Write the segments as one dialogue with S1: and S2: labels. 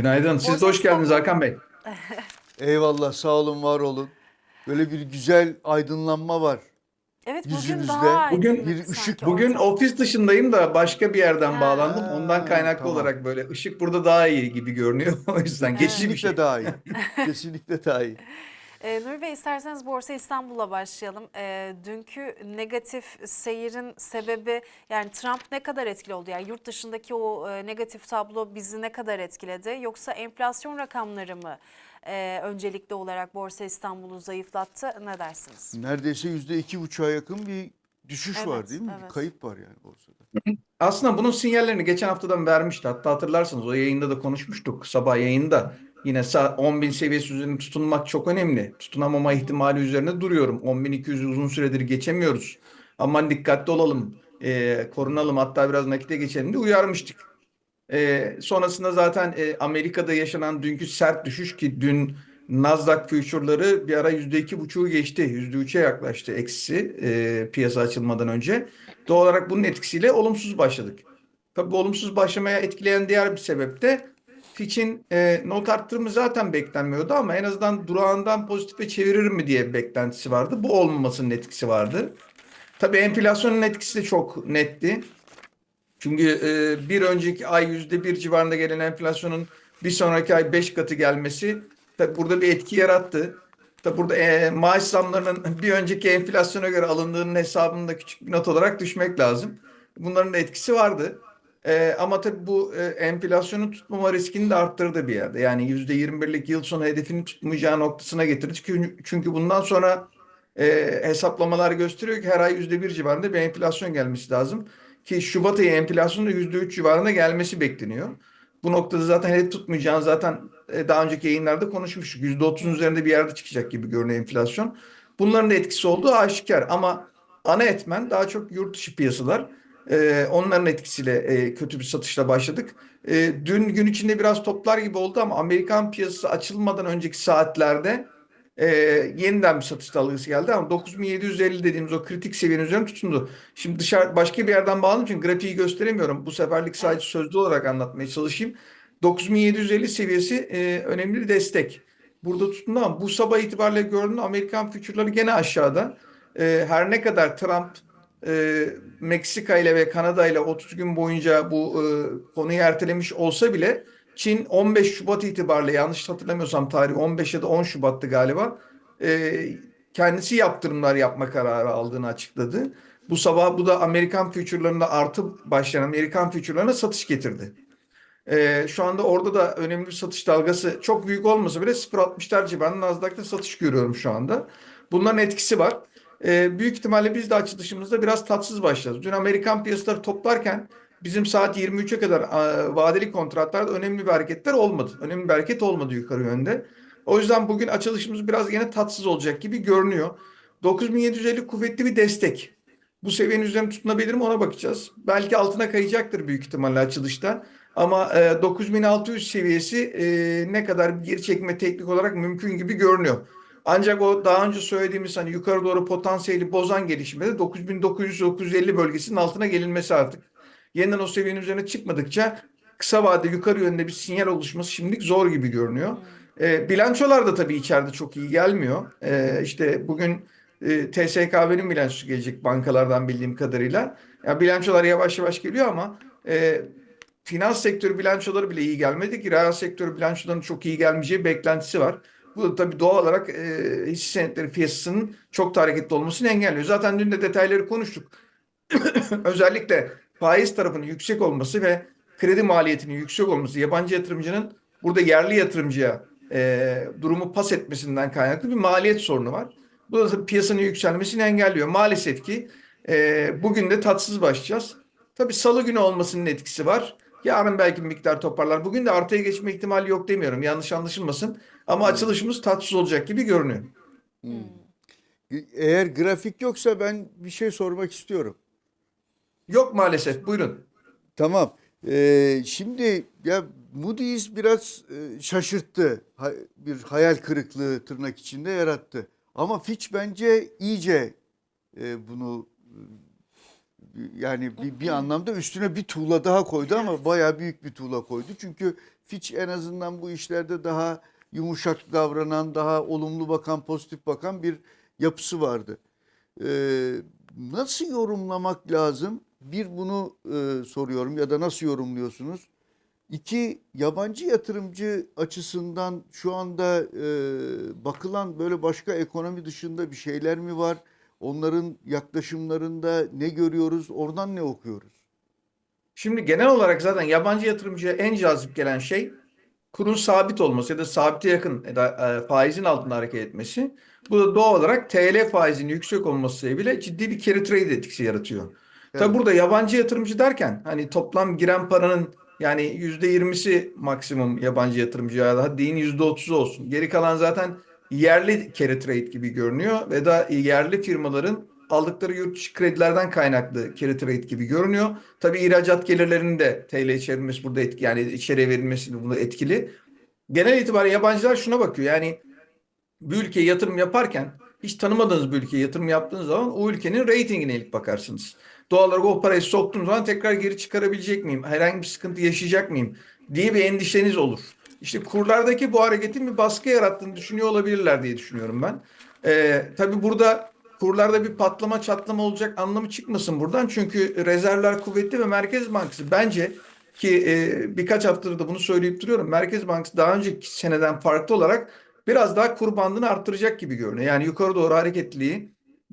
S1: Günaydın. Siz de hoş geldiniz Hakan Bey.
S2: Eyvallah sağ olun var olun. Böyle bir güzel aydınlanma var.
S3: Evet bugün
S2: Yüzünüzde
S3: daha
S1: bugün
S2: bir ışık-
S1: Bugün ofis dışındayım da başka bir yerden
S3: Ha.
S1: bağlandım. Ondan kaynaklı
S2: Tamam.
S1: olarak böyle ışık burada daha iyi gibi görünüyor. o yüzden geçici bir
S2: Kesinlikle
S1: şey.
S2: daha iyi. Kesinlikle daha iyi.
S3: Ee, Nuri Bey isterseniz Borsa İstanbul'la başlayalım. Ee, dünkü negatif seyirin sebebi yani Trump ne kadar etkili oldu? Yani yurt dışındaki o e, negatif tablo bizi ne kadar etkiledi? Yoksa enflasyon rakamları mı e, öncelikli olarak Borsa İstanbul'u zayıflattı? Ne dersiniz?
S2: Neredeyse yüzde iki buçuğa yakın bir düşüş var
S3: Evet,
S2: değil mi?
S3: evet.
S2: Bir kayıp var yani borsada.
S1: Aslında bunun sinyallerini geçen haftadan vermişti. Hatta hatırlarsınız o yayında da konuşmuştuk. Sabah yayında. Yine sa- 10.000 seviyesi üzerine tutunmak çok önemli. Tutunamama ihtimali üzerine duruyorum. 10.200'ü uzun süredir geçemiyoruz. Aman dikkatli olalım. Ee, korunalım hatta biraz nakite geçelim diye uyarmıştık. Ee, sonrasında zaten e, Amerika'da yaşanan dünkü sert düşüş ki dün Nasdaq future'ları bir ara %2,5'u geçti. %3'e yaklaştı eksi e, piyasa açılmadan önce. Doğal olarak bunun etkisiyle olumsuz başladık. Tabii bu olumsuz başlamaya etkileyen diğer bir sebep de Fitch'in e, not arttırımı zaten beklenmiyordu ama en azından durağından pozitife çevirir mi diye bir beklentisi vardı. Bu olmamasının etkisi vardı. Tabii enflasyonun etkisi de çok netti. Çünkü e, bir önceki ay yüzde bir civarında gelen enflasyonun bir sonraki ay beş katı gelmesi tabii burada bir etki yarattı. Tabii burada e, maaş zamlarının bir önceki enflasyona göre alındığının hesabında küçük bir not olarak düşmek lazım. Bunların da etkisi vardı. E, ama tabii bu e, enflasyonu tutmama riskini de arttırdı bir yerde. Yani yüzde yirmi birlik yıl sonu hedefini tutmayacağı noktasına getirdi. Çünkü, çünkü bundan sonra e, hesaplamalar gösteriyor ki her ay yüzde bir civarında bir enflasyon gelmesi lazım. Ki Şubat ayı enflasyonun da yüzde üç civarında gelmesi bekleniyor. Bu noktada zaten hedef tutmayacağını zaten e, daha önceki yayınlarda konuşmuştuk. Yüzde otuzun üzerinde bir yerde çıkacak gibi görünüyor enflasyon. Bunların da etkisi olduğu aşikar ama ana etmen daha çok yurt dışı piyasalar. E, onların etkisiyle e, kötü bir satışla başladık. E, dün gün içinde biraz toplar gibi oldu ama Amerikan piyasası açılmadan önceki saatlerde e, yeniden bir satış dalgası geldi ama 9750 dediğimiz o kritik seviyenin üzerine tutundu. Şimdi dışarı başka bir yerden bağladığım için grafiği gösteremiyorum. Bu seferlik sadece sözlü olarak anlatmaya çalışayım. 9750 seviyesi e, önemli bir destek. Burada tutundu ama bu sabah itibariyle gördüğüm Amerikan fütürleri gene aşağıda. E, her ne kadar Trump e, Meksika ile ve Kanada ile 30 gün boyunca bu e, konuyu ertelemiş olsa bile Çin 15 Şubat itibariyle yanlış hatırlamıyorsam tarih 15 ya da 10 Şubat'tı galiba. e, kendisi yaptırımlar yapma kararı aldığını açıkladı. Bu sabah bu da Amerikan fütürlerinde artı başlayan Amerikan fütürlerine satış getirdi. E, şu anda orada da önemli bir satış dalgası çok büyük olmasa bile 0.60'lar civarında Nasdaq'ta satış görüyorum şu anda. Bunların etkisi var. E, büyük ihtimalle biz de açılışımızda biraz tatsız başladık. Dün Amerikan piyasaları toplarken bizim saat 23'e kadar e, vadeli kontratlarda önemli bir hareketler olmadı. Önemli bir hareket olmadı yukarı yönde. O yüzden bugün açılışımız biraz yine tatsız olacak gibi görünüyor. 9750 kuvvetli bir destek. Bu seviyenin üzerine tutunabilir mi ona bakacağız. Belki altına kayacaktır büyük ihtimalle açılışta. Ama e, 9600 seviyesi e, ne kadar geri çekme teknik olarak mümkün gibi görünüyor. Ancak o daha önce söylediğimiz hani yukarı doğru potansiyeli bozan gelişmede 9900-950 bölgesinin altına gelinmesi artık. Yeniden o seviyenin üzerine çıkmadıkça kısa vadede yukarı yönde bir sinyal oluşması şimdilik zor gibi görünüyor. E, bilançolar da tabii içeride çok iyi gelmiyor. E, işte bugün e, TSKB'nin bilançosu gelecek bankalardan bildiğim kadarıyla. Ya bilançolar yavaş yavaş geliyor ama e, finans sektörü bilançoları bile iyi gelmedi ki reel sektörü bilançolarının çok iyi gelmeyeceği beklentisi var. Bu da tabii doğal olarak e, hisse senetleri piyasasının çok da hareketli olmasını engelliyor. Zaten dün de detayları konuştuk. Özellikle faiz tarafının yüksek olması ve kredi maliyetinin yüksek olması yabancı yatırımcının burada yerli yatırımcıya e, durumu pas etmesinden kaynaklı bir maliyet sorunu var. Bu da tabii piyasanın yükselmesini engelliyor. Maalesef ki e, bugün de tatsız başlayacağız. Tabii salı günü olmasının etkisi var. Yarın belki bir miktar toparlar. Bugün de artıya geçme ihtimali yok demiyorum. Yanlış anlaşılmasın. Ama açılışımız tatsız olacak gibi görünüyor.
S2: Eğer grafik yoksa ben bir şey sormak istiyorum.
S1: Yok maalesef. Buyurun.
S2: Tamam. Ee, şimdi ya Moody's biraz e, şaşırttı. Ha- bir hayal kırıklığı tırnak içinde yarattı. Ama Fitch bence iyice e, bunu yani bir, bir anlamda üstüne bir tuğla daha koydu ama bayağı büyük bir tuğla koydu. Çünkü Fitch en azından bu işlerde daha yumuşak davranan, daha olumlu bakan, pozitif bakan bir yapısı vardı. Ee, nasıl yorumlamak lazım? Bir bunu e, soruyorum ya da nasıl yorumluyorsunuz? İki, yabancı yatırımcı açısından şu anda e, bakılan böyle başka ekonomi dışında bir şeyler mi var? Onların yaklaşımlarında ne görüyoruz? Oradan ne okuyoruz?
S1: Şimdi genel olarak zaten yabancı yatırımcıya en cazip gelen şey kurun sabit olması ya da sabite yakın ya da e, faizin altında hareket etmesi. Bu da doğal olarak TL faizinin yüksek olması sebebiyle ciddi bir carry trade etkisi yaratıyor. Tabi
S2: Evet.
S1: burada yabancı yatırımcı derken hani toplam giren paranın yani %20'si maksimum yabancı yatırımcıya daha deyin %30'u olsun. Geri kalan zaten yerli carry trade gibi görünüyor ve da yerli firmaların aldıkları yurt dışı kredilerden kaynaklı carry trade gibi görünüyor. Tabii ihracat gelirlerinin de TL çevirmesi burada etki yani içeriye verilmesi bunda etkili. Genel itibariyle yabancılar şuna bakıyor. Yani bir ülkeye yatırım yaparken hiç tanımadığınız bir ülkeye yatırım yaptığınız zaman o ülkenin reytingine ilk bakarsınız. Doğal olarak o parayı soktuğum zaman tekrar geri çıkarabilecek miyim? Herhangi bir sıkıntı yaşayacak mıyım? diye bir endişeniz olur. İşte kurlardaki bu hareketin bir baskı yarattığını düşünüyor olabilirler diye düşünüyorum ben. Ee, tabii burada kurlarda bir patlama çatlama olacak anlamı çıkmasın buradan. Çünkü rezervler kuvvetli ve Merkez Bankası bence ki e, birkaç haftadır da bunu söyleyip duruyorum. Merkez Bankası daha önceki seneden farklı olarak biraz daha kur bandını arttıracak gibi görünüyor. Yani yukarı doğru hareketliliği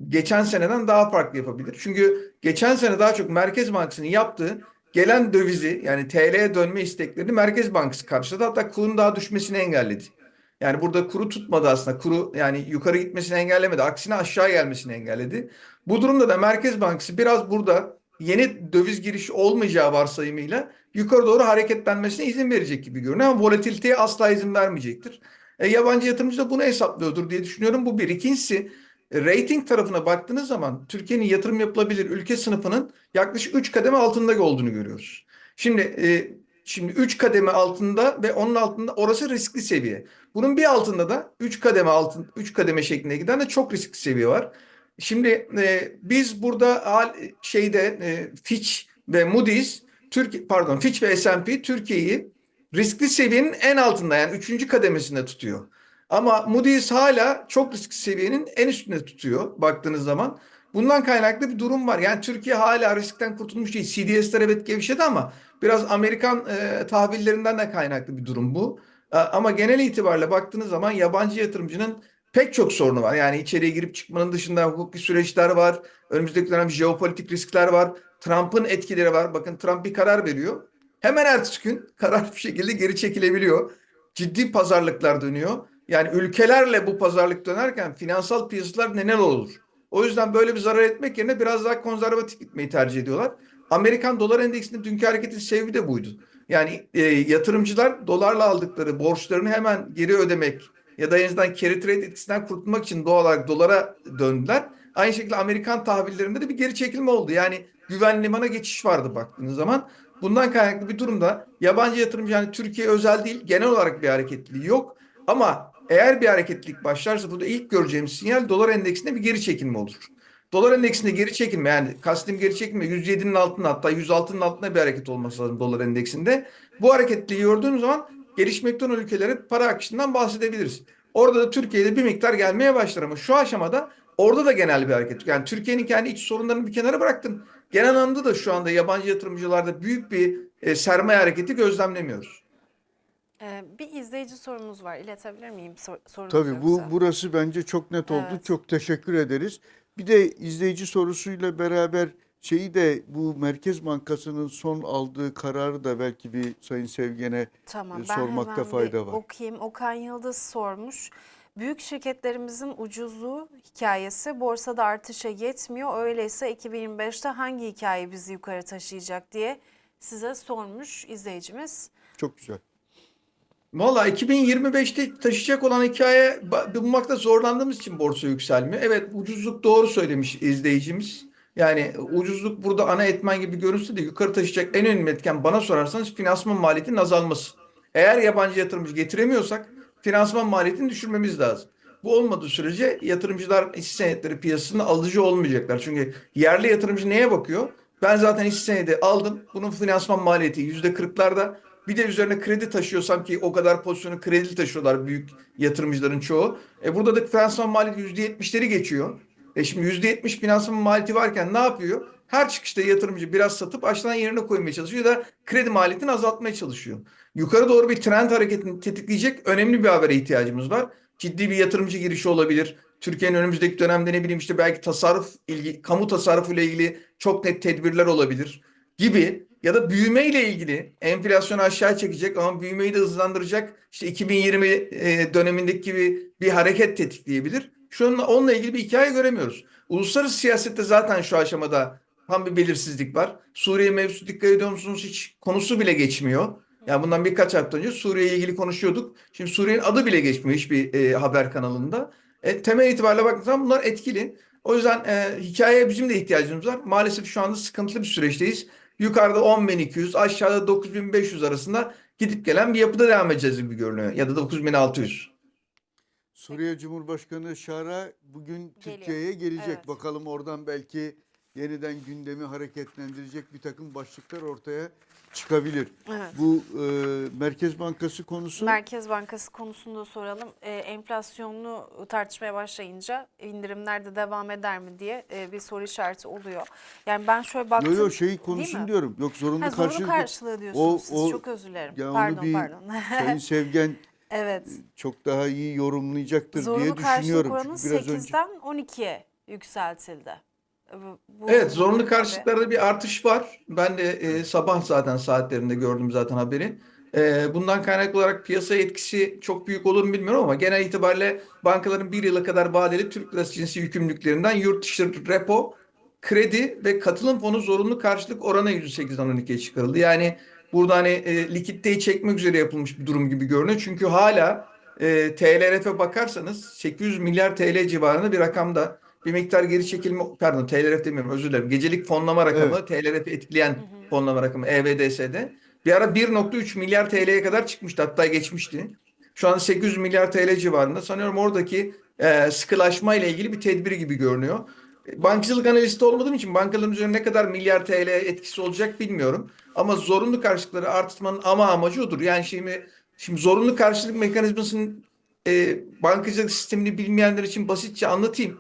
S1: geçen seneden daha farklı yapabilir. Çünkü geçen sene daha çok Merkez Bankası'nın yaptığı gelen dövizi yani TL'ye dönme isteklerini Merkez Bankası karşıladı. Hatta kurun daha düşmesini engelledi. Yani burada kuru tutmadı aslında. Kuru yani yukarı gitmesini engellemedi. Aksine aşağı gelmesini engelledi. Bu durumda da Merkez Bankası biraz burada yeni döviz girişi olmayacağı varsayımıyla yukarı doğru hareketlenmesine izin verecek gibi görünüyor. Ama volatiliteye asla izin vermeyecektir. E, yabancı yatırımcı da bunu hesaplıyordur diye düşünüyorum. Bu bir. İkincisi rating tarafına baktığınız zaman Türkiye'nin yatırım yapılabilir ülke sınıfının yaklaşık 3 kademe altında olduğunu görüyoruz. Şimdi e, şimdi 3 kademe altında ve onun altında orası riskli seviye. Bunun bir altında da 3 kademe altın 3 kademe şeklinde giden de çok riskli seviye var. Şimdi e, biz burada şeyde e, Fitch ve Moody's Türkiye pardon Fitch ve S&P Türkiye'yi riskli seviyenin en altında yani 3. kademesinde tutuyor. Ama Moody's hala çok riskli seviyenin en üstünde tutuyor baktığınız zaman. Bundan kaynaklı bir durum var. Yani Türkiye hala riskten kurtulmuş değil. CDS'ler evet gevşedi ama biraz Amerikan e, tahvillerinden de kaynaklı bir durum bu. E, ama genel itibariyle baktığınız zaman yabancı yatırımcının pek çok sorunu var. Yani içeriye girip çıkmanın dışında hukuki süreçler var. Önümüzdeki dönem jeopolitik riskler var. Trump'ın etkileri var. Bakın Trump bir karar veriyor. Hemen ertesi gün karar bir şekilde geri çekilebiliyor. Ciddi pazarlıklar dönüyor. Yani ülkelerle bu pazarlık dönerken finansal piyasalar neler olur? O yüzden böyle bir zarar etmek yerine biraz daha konservatif gitmeyi tercih ediyorlar. Amerikan dolar endeksinde dünkü hareketin sebebi de buydu. Yani e, yatırımcılar dolarla aldıkları borçlarını hemen geri ödemek ya da en azından carry trade etkisinden kurtulmak için doğal olarak dolara döndüler. Aynı şekilde Amerikan tahvillerinde de bir geri çekilme oldu. Yani güven limana geçiş vardı baktığınız zaman. Bundan kaynaklı bir durumda yabancı yatırımcı yani Türkiye özel değil genel olarak bir hareketliliği yok. Ama eğer bir hareketlilik başlarsa burada ilk göreceğimiz sinyal dolar endeksinde bir geri çekilme olur. Dolar endeksinde geri çekilme yani kastım geri çekilme 107'nin altında hatta 106'nın altında bir hareket olması lazım dolar endeksinde. Bu hareketliliği gördüğümüz zaman gelişmekte olan ülkelerin para akışından bahsedebiliriz. Orada da Türkiye'de bir miktar gelmeye başlar ama şu aşamada orada da genel bir hareket. Yani Türkiye'nin kendi iç sorunlarını bir kenara bıraktım. Genel anlamda da şu anda yabancı yatırımcılarda büyük bir e, sermaye hareketi gözlemlemiyoruz.
S3: Ee, bir izleyici sorumuz var. İletebilir miyim sor, sorunuz
S2: Tabii bu
S3: yoksa?
S2: burası bence çok net oldu.
S3: Evet.
S2: Çok teşekkür ederiz. Bir de izleyici sorusuyla beraber şeyi de bu Merkez Bankası'nın son aldığı kararı da belki bir Sayın Sevgen'e
S3: Tamam
S2: e, sormakta fayda var.
S3: okuyayım. Okan Yıldız sormuş. Büyük şirketlerimizin ucuzluğu hikayesi borsada artışa yetmiyor. Öyleyse 2025'te hangi hikaye bizi yukarı taşıyacak diye size sormuş izleyicimiz.
S2: Çok güzel.
S1: Valla 2025'te taşıyacak olan hikaye bulmakta zorlandığımız için borsa yükselmiyor. Evet ucuzluk doğru söylemiş izleyicimiz. Yani ucuzluk burada ana etmen gibi görünse de yukarı taşıyacak en önemli etken bana sorarsanız finansman maliyetinin azalması. Eğer yabancı yatırımcı getiremiyorsak finansman maliyetini düşürmemiz lazım. Bu olmadığı sürece yatırımcılar hisse senetleri piyasasında alıcı olmayacaklar. Çünkü yerli yatırımcı neye bakıyor? Ben zaten hisse senedi aldım. Bunun finansman maliyeti yüzde kırklarda. Bir de üzerine kredi taşıyorsam ki o kadar pozisyonu kredi taşıyorlar büyük yatırımcıların çoğu. E burada da finansman maliyeti %70'leri geçiyor. E şimdi %70 finansman maliyeti varken ne yapıyor? Her çıkışta yatırımcı biraz satıp aşağıdan yerine koymaya çalışıyor da kredi maliyetini azaltmaya çalışıyor. Yukarı doğru bir trend hareketini tetikleyecek önemli bir habere ihtiyacımız var. Ciddi bir yatırımcı girişi olabilir. Türkiye'nin önümüzdeki dönemde ne bileyim işte belki tasarruf ilgi, kamu tasarrufu ile ilgili çok net tedbirler olabilir gibi ya da büyüme ile ilgili enflasyonu aşağı çekecek ama büyümeyi de hızlandıracak işte 2020 e, dönemindeki gibi bir hareket tetikleyebilir. Şu an onunla ilgili bir hikaye göremiyoruz. Uluslararası siyasette zaten şu aşamada tam bir belirsizlik var. Suriye mevzusu dikkat ediyor musunuz? Hiç konusu bile geçmiyor. Yani bundan birkaç hafta önce Suriye ile ilgili konuşuyorduk. Şimdi Suriye'nin adı bile geçmiyor hiçbir e, haber kanalında. E, temel itibariyle baktığınız zaman bunlar etkili. O yüzden e, hikayeye bizim de ihtiyacımız var. Maalesef şu anda sıkıntılı bir süreçteyiz. Yukarıda 10.200, aşağıda 9.500 arasında gidip gelen bir yapıda devam edeceğiz gibi görünüyor. Ya da 9.600.
S2: Suriye Cumhurbaşkanı Şara bugün. Türkiye'ye gelecek.
S3: Evet.
S2: Bakalım oradan belki yeniden gündemi hareketlendirecek bir takım başlıklar ortaya çıkabilir.
S3: Evet.
S2: Bu e, Merkez Bankası konusu
S3: Merkez Bankası konusunda soralım. E, enflasyonunu tartışmaya başlayınca indirimler de devam eder mi diye e, bir soru işareti oluyor. Yani ben şöyle baktım.
S2: Yo yo şey
S3: mi?
S2: diyorum. Yok zorunlu
S3: Ha, zorunlu
S2: karşılık.
S3: karşılığı diyorsunuz
S2: O-
S3: siz.
S2: o-
S3: Çok özür dilerim.
S2: Ya onu
S3: pardon
S2: bir
S3: pardon.
S2: Sayın Sevgen
S3: evet.
S2: çok daha iyi yorumlayacaktır diye
S3: Zorunlu karşılık
S2: düşünüyorum.
S3: oranı
S2: Çünkü biraz önce
S3: 8'den 12'ye yükseltildi. E, bu-
S1: Evet, zorunlu karşılıklarda bir artış var. Ben de e, sabah zaten saatlerinde gördüm zaten haberi. E, bundan kaynaklı olarak piyasaya etkisi çok büyük olur mu bilmiyorum ama genel itibariyle bankaların bir yıla kadar vadeli Türk lirası cinsi yükümlülüklerinden yurt dışı repo, kredi ve katılım fonu zorunlu karşılık oranı %8'den 12'ye çıkarıldı. Yani burada hani e, likiditeyi çekmek üzere yapılmış bir durum gibi görünüyor. Çünkü hala e, TLRF'e bakarsanız 800 milyar TL civarında bir rakamda bir miktar geri çekilme pardon TLRF demiyorum özür dilerim. Gecelik fonlama rakamı TLRF'i etkileyen fonlama rakamı EVDS'de bir ara 1.3 milyar TL'ye kadar çıkmıştı hatta geçmişti. Şu an 800 milyar TL civarında. Sanıyorum oradaki e, sıkılaşma ile ilgili bir tedbir gibi görünüyor. Bankacılık analisti olmadığım için bankaların üzerine ne kadar milyar TL etkisi olacak bilmiyorum. Ama zorunlu karşılıkları artırmanın ama amacı odur. Yani şimdi şimdi zorunlu karşılık mekanizmasının e, bankacılık sistemini bilmeyenler için basitçe anlatayım.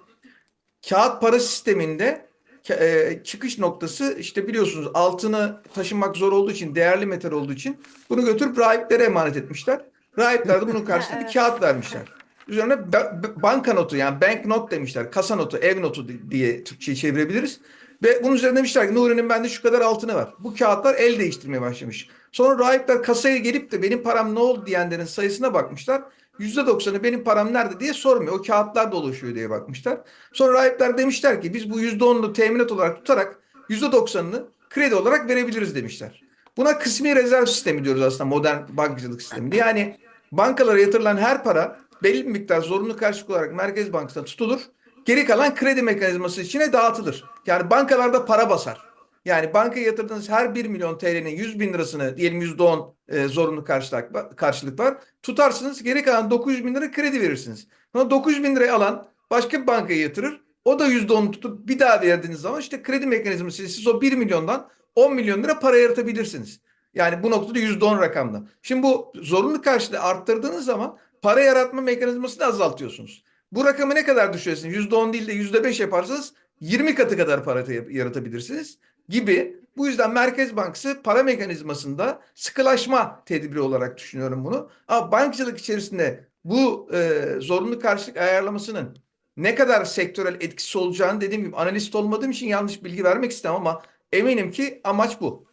S1: Kağıt para sisteminde e, çıkış noktası işte biliyorsunuz altını taşımak zor olduğu için, değerli metal olduğu için bunu götürüp rahiplere emanet etmişler. Rahipler de bunun karşılığında bir kağıt vermişler. Üzerine ba- ba- banka notu yani bank not demişler. Kasa notu, ev notu di- diye Türkçe'ye çevirebiliriz. Ve bunun üzerine demişler ki Nuri'nin bende şu kadar altını var. Bu kağıtlar el değiştirmeye başlamış. Sonra rahipler kasaya gelip de benim param ne oldu diyenlerin sayısına bakmışlar. %90'ı benim param nerede diye sormuyor. O kağıtlar dolaşıyor diye bakmışlar. Sonra rahipler demişler ki biz bu %10'unu teminat olarak tutarak %90'ını kredi olarak verebiliriz demişler. Buna kısmi rezerv sistemi diyoruz aslında modern bankacılık sistemi. Yani bankalara yatırılan her para belli bir miktar zorunlu karşılık olarak Merkez Bankası'na tutulur. Geri kalan kredi mekanizması içine dağıtılır. Yani bankalarda para basar. Yani bankaya yatırdığınız her 1 milyon TL'nin 100 bin lirasını diyelim %10 e, zorunlu karşılık, karşılık var. Tutarsınız geri kalan 900 bin lira kredi verirsiniz. Sonra 900 bin lirayı alan başka bir bankaya yatırır. O da %10 tutup bir daha verdiğiniz zaman işte kredi mekanizması siz o 1 milyondan 10 milyon lira para yaratabilirsiniz. Yani bu noktada %10 rakamda. Şimdi bu zorunlu karşılığı arttırdığınız zaman para yaratma mekanizmasını azaltıyorsunuz. Bu rakamı ne kadar düşürürsünüz? %10 değil de %5 yaparsanız 20 katı kadar para yaratabilirsiniz gibi. Bu yüzden Merkez Bankası para mekanizmasında sıkılaşma tedbiri olarak düşünüyorum bunu. Ama bankacılık içerisinde bu e, zorunlu karşılık ayarlamasının ne kadar sektörel etkisi olacağını dediğim gibi analist olmadığım için yanlış bilgi vermek istemem ama eminim ki amaç bu.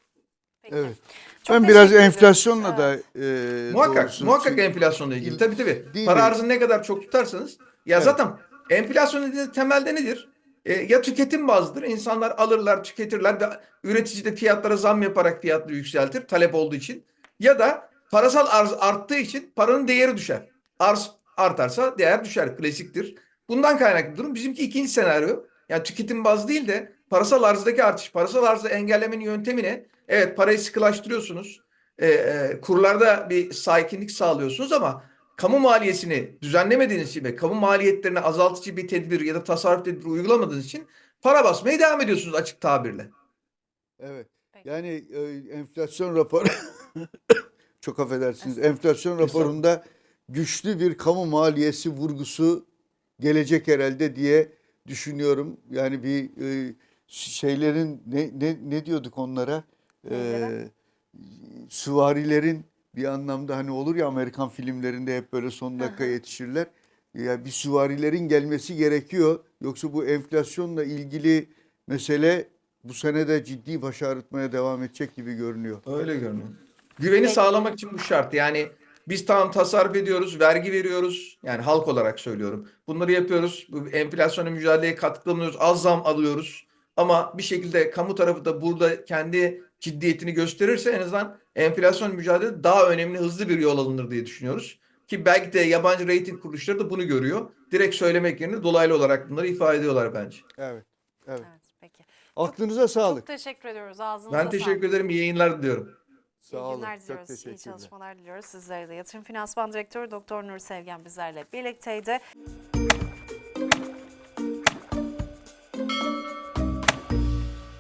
S3: Peki.
S2: Evet.
S3: Çok
S2: ben biraz enflasyonla
S3: Evet.
S2: da e,
S1: Muhakkak,
S2: doğrusu
S1: muhakkak
S2: çünkü-
S1: enflasyonla ilgili. Tabii tabii.
S2: Değil
S1: Para
S2: mi?
S1: arzını ne kadar çok tutarsanız. Ya
S2: Evet.
S1: zaten enflasyon dediğiniz temelde nedir? E, ya tüketim bazlıdır. İnsanlar alırlar, tüketirler ve üretici de fiyatlara zam yaparak fiyatları yükseltir talep olduğu için. Ya da parasal arz arttığı için paranın değeri düşer. Arz artarsa değer düşer. Klasiktir. Bundan kaynaklı durum. Bizimki ikinci senaryo. Yani tüketim bazlı değil de parasal arzdaki artış. Parasal arzı engellemenin yöntemi ne? Evet parayı sıkılaştırıyorsunuz e, e, kurlarda bir sakinlik sağlıyorsunuz ama kamu maliyesini düzenlemediğiniz için ve kamu maliyetlerini azaltıcı bir tedbir ya da tasarruf tedbiri uygulamadığınız için para basmaya devam ediyorsunuz açık tabirle.
S2: Evet. Yani e, enflasyon raporu çok affedersiniz enflasyon raporunda güçlü bir kamu maliyesi vurgusu gelecek herhalde diye düşünüyorum. Yani bir e, şeylerin ne, ne, ne diyorduk onlara? Ee, süvarilerin bir anlamda hani olur ya Amerikan filmlerinde hep böyle son dakika yetişirler. Ya bir süvarilerin gelmesi gerekiyor. Yoksa bu enflasyonla ilgili mesele bu sene de ciddi baş ağrıtmaya devam edecek gibi görünüyor.
S1: Öyle görünüyor. Güveni sağlamak için bu şart. Yani biz tamam tasarruf ediyoruz, vergi veriyoruz. Yani halk olarak söylüyorum. Bunları yapıyoruz. Bu enflasyona mücadeleye katkı bulunuyoruz. Az zam alıyoruz. Ama bir şekilde kamu tarafı da burada kendi ciddiyetini gösterirse en azından enflasyon mücadelesi daha önemli, hızlı bir yol alınır diye düşünüyoruz. Ki belki de yabancı reyting kuruluşları da bunu görüyor. Direkt söylemek yerine dolaylı olarak bunları ifade ediyorlar bence.
S2: Evet. Evet.
S3: Evet peki.
S2: Aklınıza sağlık.
S3: Çok teşekkür ediyoruz. Ağzınıza
S1: Ben
S3: sağlık.
S1: teşekkür ederim. İyi yayınlar diliyorum.
S2: Sağ
S3: İyi
S2: olun.
S3: günler
S2: Çok
S3: diliyoruz. İyi çalışmalar diliyoruz sizlere de. Yatırım Finansman Direktörü Doktor Nur Sevgen bizlerle birlikteydi.